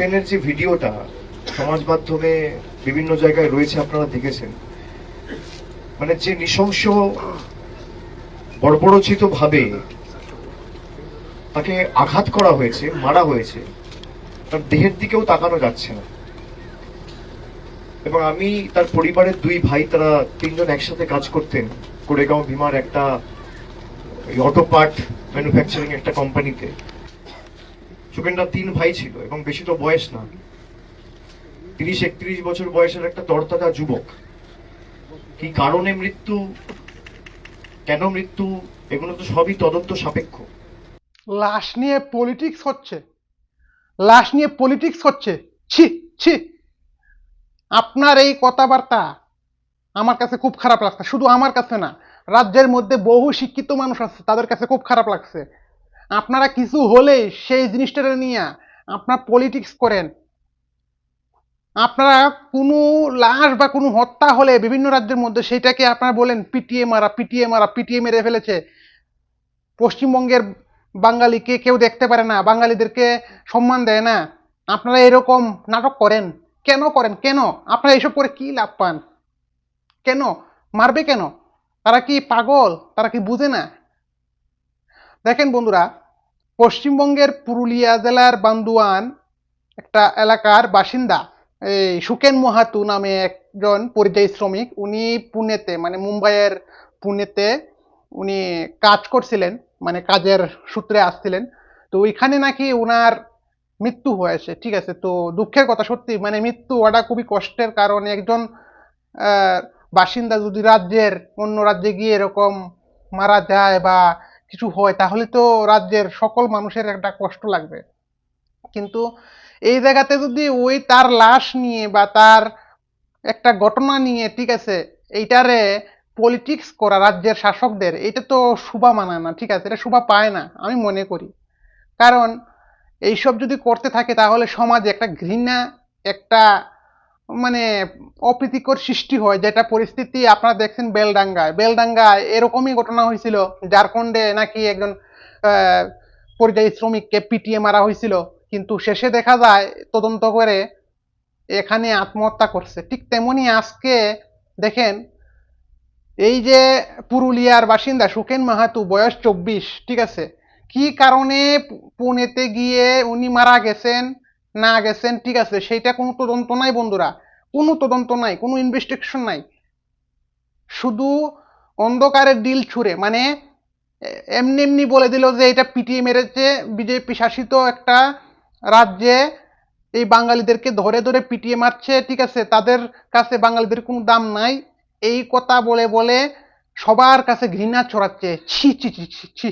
সুখেনের যে ভিডিওটা, সমাজ মাধ্যমে বিভিন্ন জায়গায় রয়েছে, আপনারা দেখেছেন। মানে যে নৃশংস, বর্বরচিত ভাবে তাকে আঘাত করা হয়েছে, মারা হয়েছে, তার দেহের দিকেও তাকানো যাচ্ছে না। এবং আমি, তার পরিবারের দুই ভাই, তারা তিনজন একসাথে কাজ করতেন কোরেগাঁও ভীমার একটা অটো পার্ট ম্যানুফ্যাকচারিং একটা কোম্পানিতে। সুকেনরা তিন ভাই ছিল এবং বেশি তো বয়স না। তিরিশ, একত্রিশ বছর বয়সের একটা তরতাজা যুবক। কি কারণে মৃত্যু? কেন মৃত্যু? এগুলো তো সবই তদন্ত সাপেক্ষ। লাশ নিয়ে পলিটিক্স হচ্ছে। লাশ নিয়ে পলিটিক্স হচ্ছে। ছি ছি। আপনার এই কথাবার্তা আমার কাছে খুব খারাপ লাগছে। শুধু আমার কাছে না, রাজ্যের মধ্যে বহু শিক্ষিত মানুষ আছে, তাদের কাছে খুব খারাপ লাগছে। আপনারা কিছু হলে সেই জিনিসটা নিয়ে আপনার পলিটিক্স করেন। আপনারা কোনো লাশ বা কোনো হত্যা হলে বিভিন্ন রাজ্যের মধ্যে সেটাকে আপনারা বলেন পিটিএ মারা পিটিএ মারা পিটিএ মেরে ফেলেছে। পশ্চিমবঙ্গের বাঙালিকে কেউ দেখতে পারে না, বাঙালিদেরকে সম্মান দেয় না। আপনারা এরকম নাটক করেন। কেন করেন? কেন? আপনারা এসব করে কি লাভ পান? কেন? মারবে কেন? তারা কি পাগল? তারা কি বুঝে না? দেখেন বন্ধুরা পশ্চিমবঙ্গের পুরুলিয়া জেলার বান্দুয়ান একটা এলাকার বাসিন্দা। এই সুকেন মোহাতু নামে একজন পরিযায়ী শ্রমিক। উনি পুনেতে মানে মুম্বাইয়ের পুনেতে উনি কাজ করছিলেন মানে কাজের সূত্রে আসছিলেন। তো ওইখানে নাকি ওনার মৃত্যু হয়েছে, ঠিক আছে? তো দুঃখের কথা সত্যি মানে মৃত্যু ওটা খুবই কষ্টের কারণ একজন বাসিন্দা যদি রাজ্যের অন্য রাজ্যে গিয়ে এরকম মারা যায় বা কিছু হয়, তাহলে তো রাজ্যের সকল মানুষের একটা কষ্ট লাগবে। কিন্তু এই জায়গাতে যদি ওই তার লাশ নিয়ে বা তার একটা ঘটনা নিয়ে, ঠিক আছে, এইটারে পলিটিক্স করা রাজ্যের শাসকদের, এটা তো শোভা মানায় না, ঠিক আছে, এটা শোভা পায় না, আমি মনে করি। কারণ এইসব যদি করতে থাকে, তাহলে সমাজে একটা ঘৃণা, একটা মানে অপ্রীতিকর সৃষ্টি হয়, যেটা পরিস্থিতি আপনারা দেখছেন বেলডাঙ্গায়। বেলডাঙ্গায় এরকমই ঘটনা হয়েছিল, ঝাড়খণ্ডে নাকি একজন পরিযায়ী শ্রমিককে পিটিয়ে মারা হয়েছিল। কিন্তু শেষে দেখা যায়, তদন্ত করে এখানে আত্মহত্যা করছে। ঠিক তেমনি আজকে দেখেন, এই যে পুরুলিয়ার বাসিন্দা সুকেন মাহাতু, বয়স চব্বিশ, ঠিক আছে? কি কারণে পুনেতে গিয়ে উনি মারা গেছেন? না গেছেন, ঠিক আছে, সেইটা কোনো তদন্ত নাই বন্ধুরা। কোনো তদন্ত নাই, কোনো ইনভেস্টিগেশন নাই। শুধু অন্ধকারের ডিল ছুঁড়ে মানে এমনি এমনি বলে দিল যে এটা পিটিয়ে মেরেছে বিজেপি শাসিত একটা রাজ্যে। এই বাঙালিদেরকে ধরে ধরে পিটিয়ে মারছে, ঠিক আছে, তাদের কাছে বাঙালিদের কোনো দাম নাই। এই কথা বলে বলে সবার কাছে ঘৃণা ছড়াচ্ছে। ছি ছি ছি ছি ছি।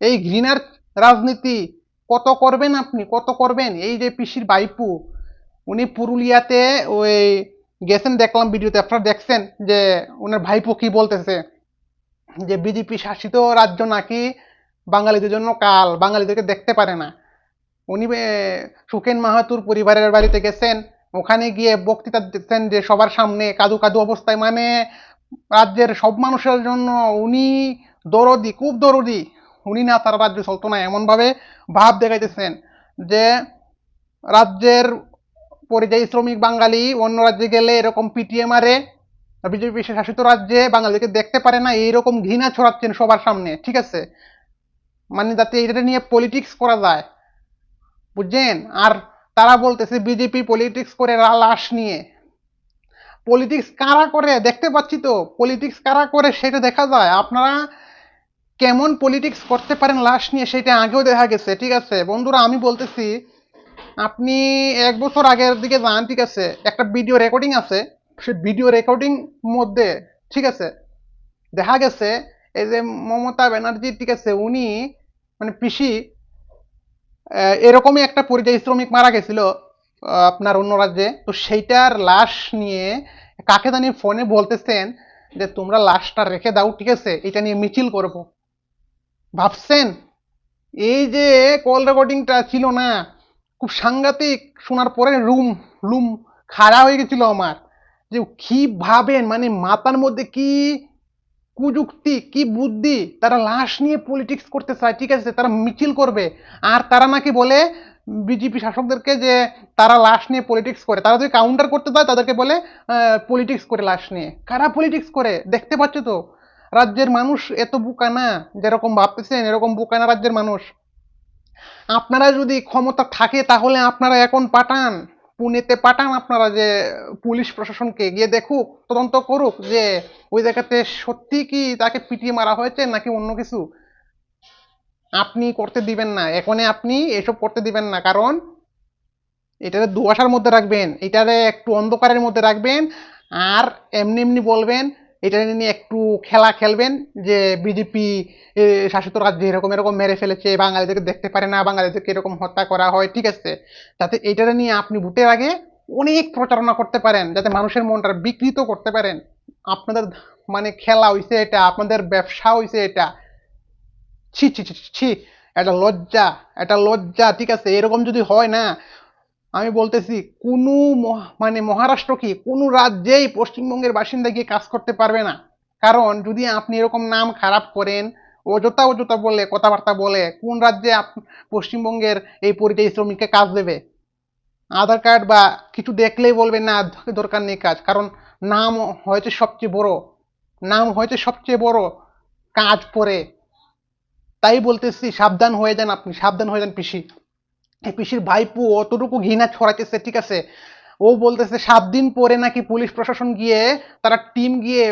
এই ঘৃণার রাজনীতি কত করবেন আপনি? কত করবেন? এই যে পিসির বাইপু উনি পুরুলিয়াতে ওই গেছেন, দেখলাম ভিডিওতে। আপনারা দেখছেন যে ওনার ভাইপু কি বলতেছে? যে বিজেপি শাসিত রাজ্য নাকি বাঙালিদের জন্য কাল? বাঙালিদেরকে দেখতে পারে না। উনি সুকেন মাহাতুর পরিবারের বাড়িতে গেছেন। ওখানে গিয়ে বক্তৃতা দিচ্ছেন যে সবার সামনে কাদু কাদু অবস্থায়। মানে রাজ্যের সব মানুষের জন্য উনি দরদি, খুব দরদি। উনি না, তারা রাজ্য চলতো না। এমনভাবে ভাব দেখাইতেছেন যে, রাজ্যের পরিযায়ী শ্রমিক বাঙালি অন্য রাজ্যে গেলে এরকম পিটিএ মারে, বিজেপি শাসিত রাজ্যে বাঙালিকে দেখতে পারে না, এইরকম ঘৃণা ছড়াচ্ছেন সবার সামনে। ঠিক আছে? মানে যাতে এটা নিয়ে পলিটিক্স করা যায়। বুঝছেন? আর তারা বলতেছে বিজেপি পলিটিক্স করে লাশ নিয়ে। পলিটিক্স কারা করে? দেখতে পাচ্ছি তো পলিটিক্স কারা করে সেটা দেখা যায়। আপনারা কেমন পলিটিক্স করতে পারেন লাশ নিয়ে সেটা আগেও দেখা গেছে, ঠিক আছে? বন্ধুরা, আমি বলতেছি, আপনি এক বছর আগের দিকে যান, ঠিক আছে? একটা ভিডিও রেকর্ডিং আছে সে ভিডিও রেকর্ডিং মধ্যে, ঠিক আছে? দেখা গেছে, এই যে মমতা ব্যানার্জি, ঠিক আছে, উনি মানে পিসি এরকমই একটা পরিযায়ী শ্রমিক মারা গেছিল আপনার অন্য রাজ্যে। তো সেইটার লাশ নিয়ে কাকে জানি ফোনে বলতেছেন যে, তোমরা লাশটা রেখে দাও, ঠিক আছে? এটা নিয়ে মিছিল করব। ভাবছেন? এই যে কল রেকর্ডিংটা ছিল না, খুব সাংঘাতিক। শোনার পরে রুম লুম খাড়া হয়ে গেছিল আমার। যে কি ভাবেন? মানে মাথার মধ্যে কি কুযুক্তি, কি বুদ্ধি? তারা লাশ নিয়ে পলিটিক্স করতে চায়, ঠিক আছে? তারা মিছিল করবে। আর তারা নাকি বলে, বিজেপি শাসকদেরকে যে তারা লাশ নিয়ে পলিটিক্স করে। তারা যদি কাউন্টার করতে চায়, তাদেরকে বলে পলিটিক্স করে লাশ নিয়ে। কারা পলিটিক্স করে? দেখতে পাচ্ছ তো? রাজ্যের মানুষ এত বোকা না, যেরকম ভাবতেছেন, এরকম বোকা না রাজ্যের মানুষ? আপনারা যদি ক্ষমতা থাকে তাহলে আপনারা এখন পাঠান। পুনেতে পাঠান আপনারা যে পুলিশ প্রশাসনকে, গিয়ে দেখুক, তদন্ত করুক যে ওই জায়গাতে সত্যি কি তাকে পিটিয়ে মারা হয়েছে নাকি অন্য কিছু। আপনি করতে দিবেন না এখনে আপনি এসব করতে দিবেন না, কারণ এটারে দুয়াশার মধ্যে রাখবেন এটারে একটু অন্ধকারের মধ্যে রাখবেন, আর এমনি এমনি বলবেন এটা নিয়ে একটু খেলা খেলবেন যে বিজেপি শাসিত রাজ্যে এরকম এরকম মেরে ফেলেছে বাঙালিদেরকে দেখতে পারে না বাঙালিদেরকে এরকম হত্যা করা হয় ঠিক আছে? যাতে এইটারে নিয়ে আপনি ভোটের আগে অনেক প্রচারণা করতে পারেন যাতে মানুষের মনটা বিকৃত করতে পারেন। আপনাদের মানে খেলা হইছে এটা আপনাদের ব্যবসা হইছে এটা। ছি ছি ছি, ছি এটা লজ্জা এটা লজ্জা ঠিক আছে? এরকম যদি হয় না আমি বলতেছি, কোনো মানে মহারাষ্ট্র কি কোনো রাজ্যেই পশ্চিমবঙ্গের বাসিন্দা গিয়ে কাজ করতে পারবে না। কারণ যদি আপনি এরকম নাম খারাপ করেন, অযথা অযথা বলে, কথাবার্তা বলে, কোন রাজ্যে পশ্চিমবঙ্গের এই পরিযায়ী শ্রমিককে কাজ দেবে? আধার কার্ড বা কিছু দেখলেই বলবে না দরকার নেই কাজ। কারণ নাম হয়েছে সবচেয়ে বড়। নাম হয়েছে সবচেয়ে বড় কাজ পরে। তাই বলতেছি, সাবধান হয়ে যান আপনি, সাবধান হয়ে যান পিসি। পিসির ভাইপু অতটুকু ঘৃণা ছড়াইতেছে, ঠিক আছে? ও বলতেছে, সাত দিন পরে নাকি পুলিশ প্রশাসন গিয়ে তারা টিম গিয়ে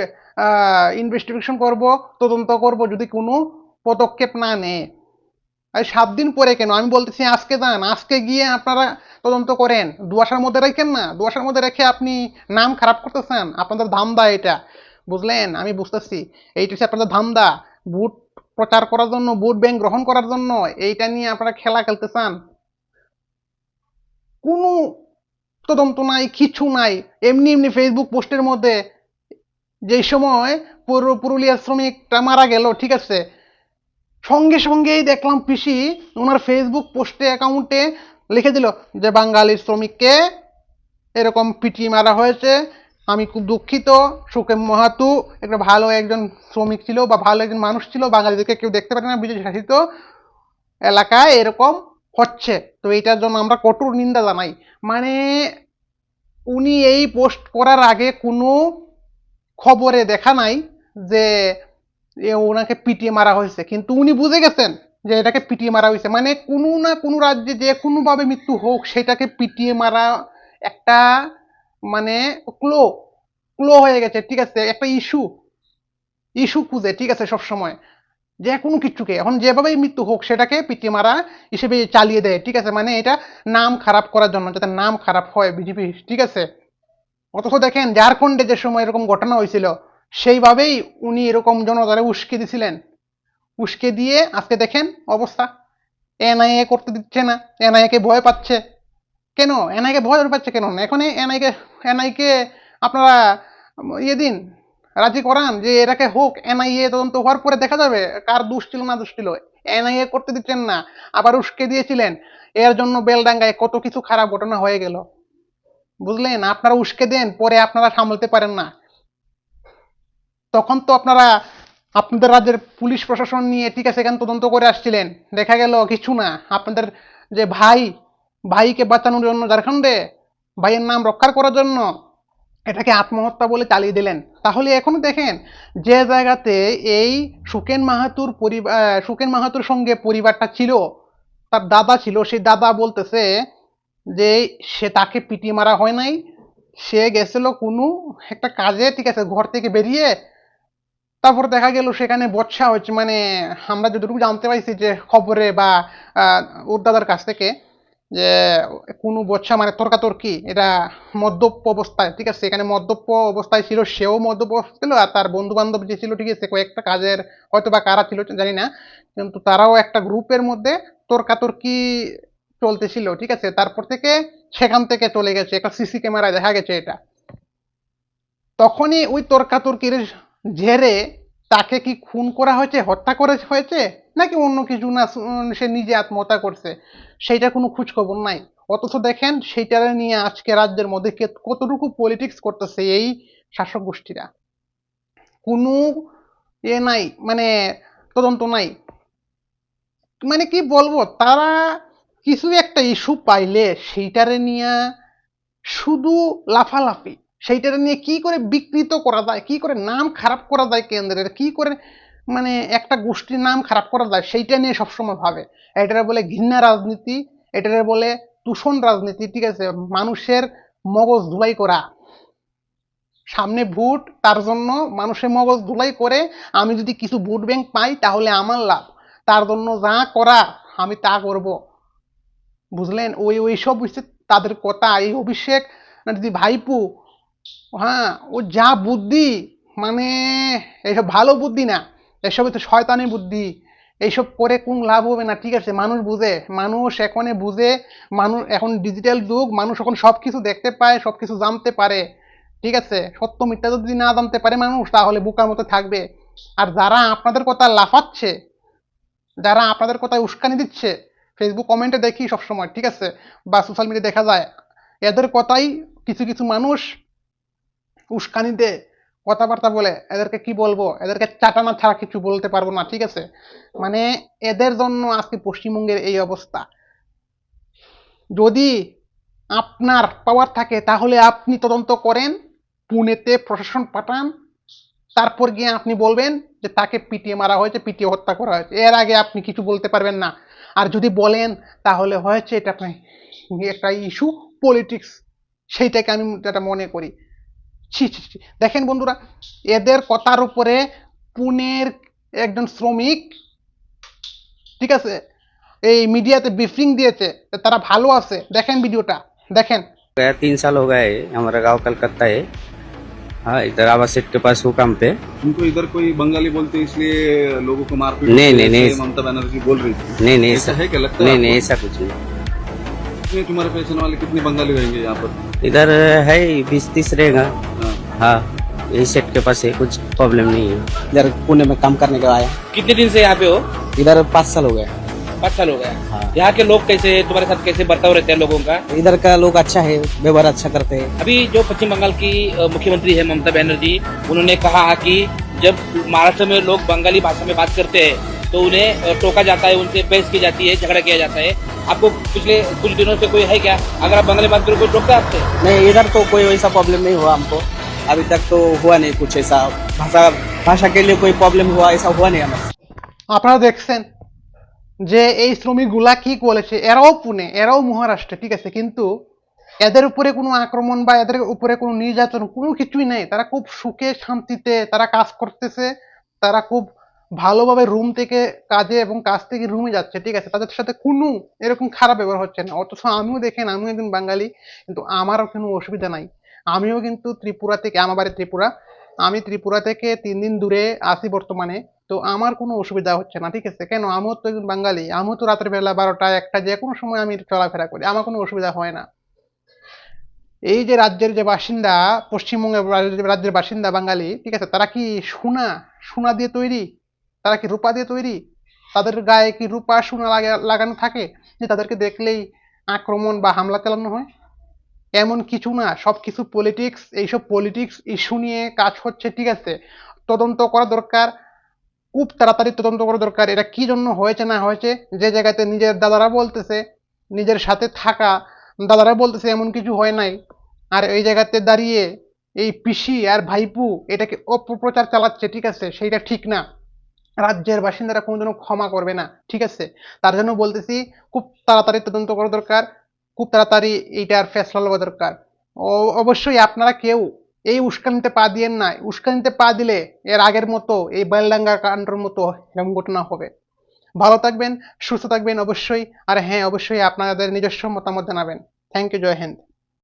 ইনভেস্টিগেশন করব, তদন্ত করব, যদি কোনো পদক্ষেপ না নেয়। আর সাত দিন পরে কেন? আমি বলতেছি, আজকে যান, আজকে গিয়ে আপনারা তদন্ত করেন। দুয়াশার মধ্যে রাখেন না, দুয়াশার মধ্যে রেখে আপনি নাম খারাপ করতেছেন। আপনাদের ধান্দা এটা, বুঝলেন? আমি বুঝতেছি, এইটা হচ্ছে আপনাদের ধান্দা। ভোট প্রচার করার জন্য, ভোট ব্যাংক গ্রহণ করার জন্য, এইটা নিয়ে আপনারা খেলা খেলতে চান। কোনো তদন্ত নাই, কিছু নাই। এমনি এমনি ফেসবুক পোস্টের মধ্যে যেই সময় পুরো, পুরুলিয়ার শ্রমিকটা মারা গেল, ঠিক আছে? সঙ্গে সঙ্গেই দেখলাম পিসি ওনার ফেসবুক পোস্টে অ্যাকাউন্টে লিখে দিল যে বাঙালির শ্রমিককে এরকম পিটি মারা হয়েছে। আমি খুব দুঃখিত। সুকেম মাহাতু। একটা ভালো একজন শ্রমিক ছিল বা ভালো একজন মানুষ ছিল। বাঙালিদেরকে কেউ দেখতে পারে না বিজেপি শাসিত এলাকায় এরকম হচ্ছে। তো এটার জন্য আমরা কঠোর নিন্দা জানাই। মানে উনি এই পোস্ট করার আগে কোনো খবরে দেখা নাই যে ওনাকে পিটিয়ে মারা হয়েছে। কিন্তু উনি বুঝে গেছেন যে এটাকে পিটিয়ে মারা হয়েছে। মানে কোনো না কোনো রাজ্যে যে কোনোভাবে মৃত্যু হোক, সেটাকে পিটিয়ে মারা একটা মানে ক্লো ক্লো হয়ে গেছে, ঠিক আছে? একটা ইস্যু ইস্যু খুঁজে, ঠিক আছে? সব সময় যে কোনো কিছুকে। এখন যেভাবেই মৃত্যু হোক, সেটাকে পিটিয়ে মারা হিসেবে চালিয়ে দেয়, ঠিক আছে? মানে এটা নাম খারাপ করার জন্য, যাতে নাম খারাপ হয় বিজেপি ঠিক আছে? অথচ দেখেন, ঝাড়খণ্ডে যে সময় এরকম ঘটনা হয়েছিল, সেইভাবেই উনি এরকম জনতারে উস্কে দিছিলেন। উস্কে দিয়ে আজকে দেখেন অবস্থা। এনআইএ করতে দিচ্ছে না এনআইএ কে ভয় পাচ্ছে। কেন? এনআইএ কে ভয় পাচ্ছে কেন? এখন এনআই কে এনআই কে আপনারা ইয়ে দিন রাজি করান যে এটাকে হোক, এনআইএ তদন্ত হওয়ার পরে দেখা যাবে কার দোষ ছিল না দোষ ছিল। এনআইএ করতে দিচ্ছেন না, আবার উস্কে দিয়েছিলেন। এর জন্য বেলডাঙ্গায় কত কিছু খারাপ ঘটনা হয়ে গেল। বুঝলেন? আপনারা উস্কে দেন, পরে আপনারা সামলতে পারেন না। তখন তো আপনারা আপনাদের রাজ্যের পুলিশ প্রশাসন নিয়ে ঠিক আছে, এখানে তদন্ত করে আসছিলেন। দেখা গেল কিছু না। আপনাদের যে ভাই, ভাইকে বাঁচানোর জন্য ঝাড়খণ্ডে, ভাইয়ের নাম রক্ষা করার জন্য এটাকে আত্মহত্যা বলে চালিয়ে দিলেন। তাহলে এখনও দেখেন যে জায়গাতে এই সুকেন মাহাতুর পরিবার সুকেন মাহাতুর সঙ্গে পরিবারটা ছিল, তার দাদা ছিল, সেই দাদা বলতেছে যে সে তাকে পিটিয়ে মারা হয় নাই, সে গেছিল কোনো একটা কাজে, ঠিক আছে, ঘর থেকে বেরিয়ে তারপর দেখা গেল সেখানে বর্ষা হচ্ছে মানে আমরা যতটুকু জানতে পাইছি যে খবরে বা ওর দাদার কাছ থেকে যে কোনো বচ্চা মানে তর্কাতর্কি, এটা মদ্যপ অবস্থায়, ঠিক আছে? এখানে মদ্যপ অবস্থায় ছিল, সেও মদ্যপ ছিল, আর তার বন্ধু বান্ধব যে ছিল, ঠিক আছে? কয়েকটা কাজের হয়তো বা কারা ছিল, জানি না। কিন্তু তারাও একটা গ্রুপের মধ্যে তর্কাতর্কি চলতেছিল, ঠিক আছে? তারপর থেকে সেখান থেকে চলে গেছে, একটা সিসি ক্যামেরায় দেখা গেছে এটা। তখনই ওই তর্কাতর্কির জেরে তাকে কি খুন করা হয়েছে, হত্যা করে হয়েছে? নাকি অন্য কিছু না, সে নিজে আত্মহত্যা করছে? সেইটা কোনো খোঁজখবর নাই। অথচ দেখেন, সেইটারে নিয়ে আজকে রাজ্যের মধ্যে কতটুকু পলিটিক্স করতেছে এই শাসক গোষ্ঠীরা। কোনো এ নাই মানে তদন্ত নাই। মানে কি বলব, তারা কিছু একটা ইস্যু পাইলে সেইটারে নিয়ে শুধু লাফালাফি। সেইটারে নিয়ে কি করে বিকৃত করা যায়? কি করে নাম খারাপ করা যায় কেন্দ্রের? কি করে মানে একটা গোষ্ঠীর নাম খারাপ করা যায়? সেইটা নিয়ে সবসময় ভাবে। এটারে বলে ঘৃণা রাজনীতি, এটারে বলে দূষণ রাজনীতি, ঠিক আছে? মানুষের মগজ ধুলাই করা। সামনে ভোট, তার জন্য মানুষের মগজ ধুলাই করে আমি যদি কিছু ভোট ব্যাংক পাই, তাহলে আমার লাভ। তার জন্য যা করা, আমি তা করব। বুঝলেন? ওই ওই সব হচ্ছে তাদের কথা। এই অভিষেক না যদি ভাইপু হ্যাঁ ও যা বুদ্ধি মানে এইসব ভালো বুদ্ধি না, এসব হচ্ছে শয়তানি বুদ্ধি, এইসব করে কোন লাভ হবে না, ঠিক আছে? মানুষ বুঝে, মানুষ এখনে বুঝে, মানুষ এখন ডিজিটাল যুগ, মানুষ এখন সব কিছু দেখতে পায় সব কিছু জানতে পারে, ঠিক আছে? সত্য মিথ্যা যদি না জানতে পারে মানুষ, তাহলে বোকার মতো থাকবে। আর যারা আপনাদের কথা লাফাচ্ছে, যারা আপনাদের কথায় উস্কানি দিচ্ছে ফেসবুক কমেন্টে দেখি সবসময়, ঠিক আছে? বা সোশ্যাল মিডিয়া দেখা যায়, এদের কথাই কিছু কিছু মানুষ উস্কানি দেয় কথাবার্তা বলে, এদেরকে কি বলব? এদেরকে চাটানা ছাড়া কিছু বলতে পারব না, ঠিক আছে? মানে এদের জন্য আজকে পশ্চিমবঙ্গের এই অবস্থা। যদি আপনার পাওয়ার থাকে, তাহলে আপনি তদন্ত করেন, পুনেতে প্রশাসন পাঠান, তারপর গিয়ে আপনি বলবেন যে তাকে পিটিয়ে মারা হয়েছে, পিটিয়ে হত্যা করা হয়েছে। এর আগে আপনি কিছু বলতে পারবেন না। আর যদি বলেন, তাহলে হয়েছে এটা আপনি একটা ইস্যু পলিটিক্স সেইটাকে আমি যেটা মনে করি। ছি ছি ছি। দেখেন বন্ধুরা এদের কথার উপরে পুনের একজন শ্রমিক ঠিক আছে এই মিডিয়াতে ব্রিফিং দিয়েছে তারা ভালো আছে দেখেন ভিডিওটা দেখেন गया तीन साल हो गए हमारा गांव कलकत्ता है हाँ इधर आवास सेट के पास हूँ काम पे तुमको इधर कोई बंगाली बोलते हैं इसलिए लोगों को मारपीट नहीं, होती है, नहीं, नहीं। ऐसे ममता बनर्जी बोल रही थी नहीं नहीं ऐसा ऐसा है क्या लगता है नहीं आपको? नहीं ऐसा कुछ नहीं कितने तुम्हारे पेशन वाले कितने बंगाली रहेंगे यहाँ पर इधर है बीस तीस रहेगा हाँ। यही सेट के पास है कुछ प्रॉब्लम नहीं है। इधर पुणे में काम करने के आया। कितने दिन से यहाँ पे हो? इधर पाँच साल हो गए पाँच साल हो गया। हाँ। यहाँ के लोग कैसे हैं? तुम्हारे साथ कैसे बर्ताव रहते हैं लोगों का? इधर का लोग अच्छा है व्यवहार अच्छा करते हैं। अभी जो पश्चिम बंगाल की मुख्यमंत्री है ममता बनर्जी उन्होंने कहा कि जब महाराष्ट्र में लोग बंगाली भाषा में बात करते हैं तो उन्हें टोका जाता है उनसे बहस की जाती है झगड़ा किया जाता है। आपको पिछले कुछ दिनों से कोई है क्या? अगर आप बंगाली बात करो कोई टोकता है आपसे? नहीं इधर तो कोई वैसा प्रॉब्लम नहीं हुआ हमको। अभी तक तो हुआ नहीं कुछ ऐसा भाषा भाषा के लिए कोई प्रॉब्लम हुआ ऐसा हुआ नहीं हमें আপনারা দেখছেন যে এই শ্রমিকগুলা কি বলেছে এরাও পুনে এরাও মহারাষ্ট্রে ঠিক আছে কিন্তু এদের উপরে কোনো আক্রমণ বা এদের উপরে কোনো নির্যাতন কোনো কিছুই নেই তারা খুব সুখে শান্তিতে তারা কাজ করতেছে তারা খুব ভালোভাবে রুম থেকে কাজে এবং কাজ থেকে রুমে যাচ্ছে ঠিক আছে তাদের সাথে কোনো এরকম খারাপ ব্যবহার হচ্ছে না অথচ আমিও দেখেন আমিও একজন বাঙালি কিন্তু আমারও কোনো অসুবিধা নাই আমিও কিন্তু ত্রিপুরা থেকে, আমার বাড়ি ত্রিপুরা, আমি ত্রিপুরা থেকে তিন দিন দূরে আছি বর্তমানে। তো আমার কোনো অসুবিধা হচ্ছে না, ঠিক আছে? কেন? আমিও তো একজন বাঙালি, আমিও তো রাতের বেলা বারোটা, একটা যে কোনো সময় আমি চলাফেরা করি, আমার কোনো অসুবিধা হয় না। এই যে রাজ্যের যে বাসিন্দা, পশ্চিমবঙ্গের রাজ্যের- বাসিন্দা বাঙালি, ঠিক আছে? তারা কি সোনা সোনা দিয়ে তৈরি? তারা কি রূপা দিয়ে তৈরি? তাদের গায়ে কি রূপা সোনা লাগা- লাগানো থাকে? যে তাদেরকে দেখলেই আক্রমণ বা হামলা চালানো হয়? এমন কিছু না সব কিছু পলিটিক্স এইসব পলিটিক্স ইস্যু নিয়ে কাজ হচ্ছে, ঠিক আছে? তদন্ত করা দরকার, খুব তাড়াতাড়ি তদন্ত করা দরকার। এটা কি জন্য হয়েছে, না হয়েছে, যে জায়গাতে নিজের দাদারা বলতেছে, নিজের সাথে থাকা দাদারা বলতেছে এমন কিছু হয় নাই। আর এই জায়গাতে দাঁড়িয়ে এই পিসি আর ভাইপু এটাকে অপপ্রচার চালাচ্ছে, ঠিক আছে? সেইটা ঠিক না। রাজ্যের বাসিন্দারা কোনোদিনও ক্ষমা করবে না, ঠিক আছে? তার জন্য বলতেছি, খুব তাড়াতাড়ি তদন্ত করা দরকার। খুব তাড়াতাড়ি এইটার ফেসলা লওয়া দরকার। অবশ্যই আপনারা কেউ এই উস্কানিতে পা দিয়েন নাই উস্কানিতে পা দিলে এর আগের মতো, এই বেলডাঙ্গা কাণ্ডর মতো এরকম ঘটনা হবে। ভালো থাকবেন, সুস্থ থাকবেন অবশ্যই। আর হ্যাঁ অবশ্যই আপনাদের নিজস্ব মতামত জানাবেন। Thank you Joy Hind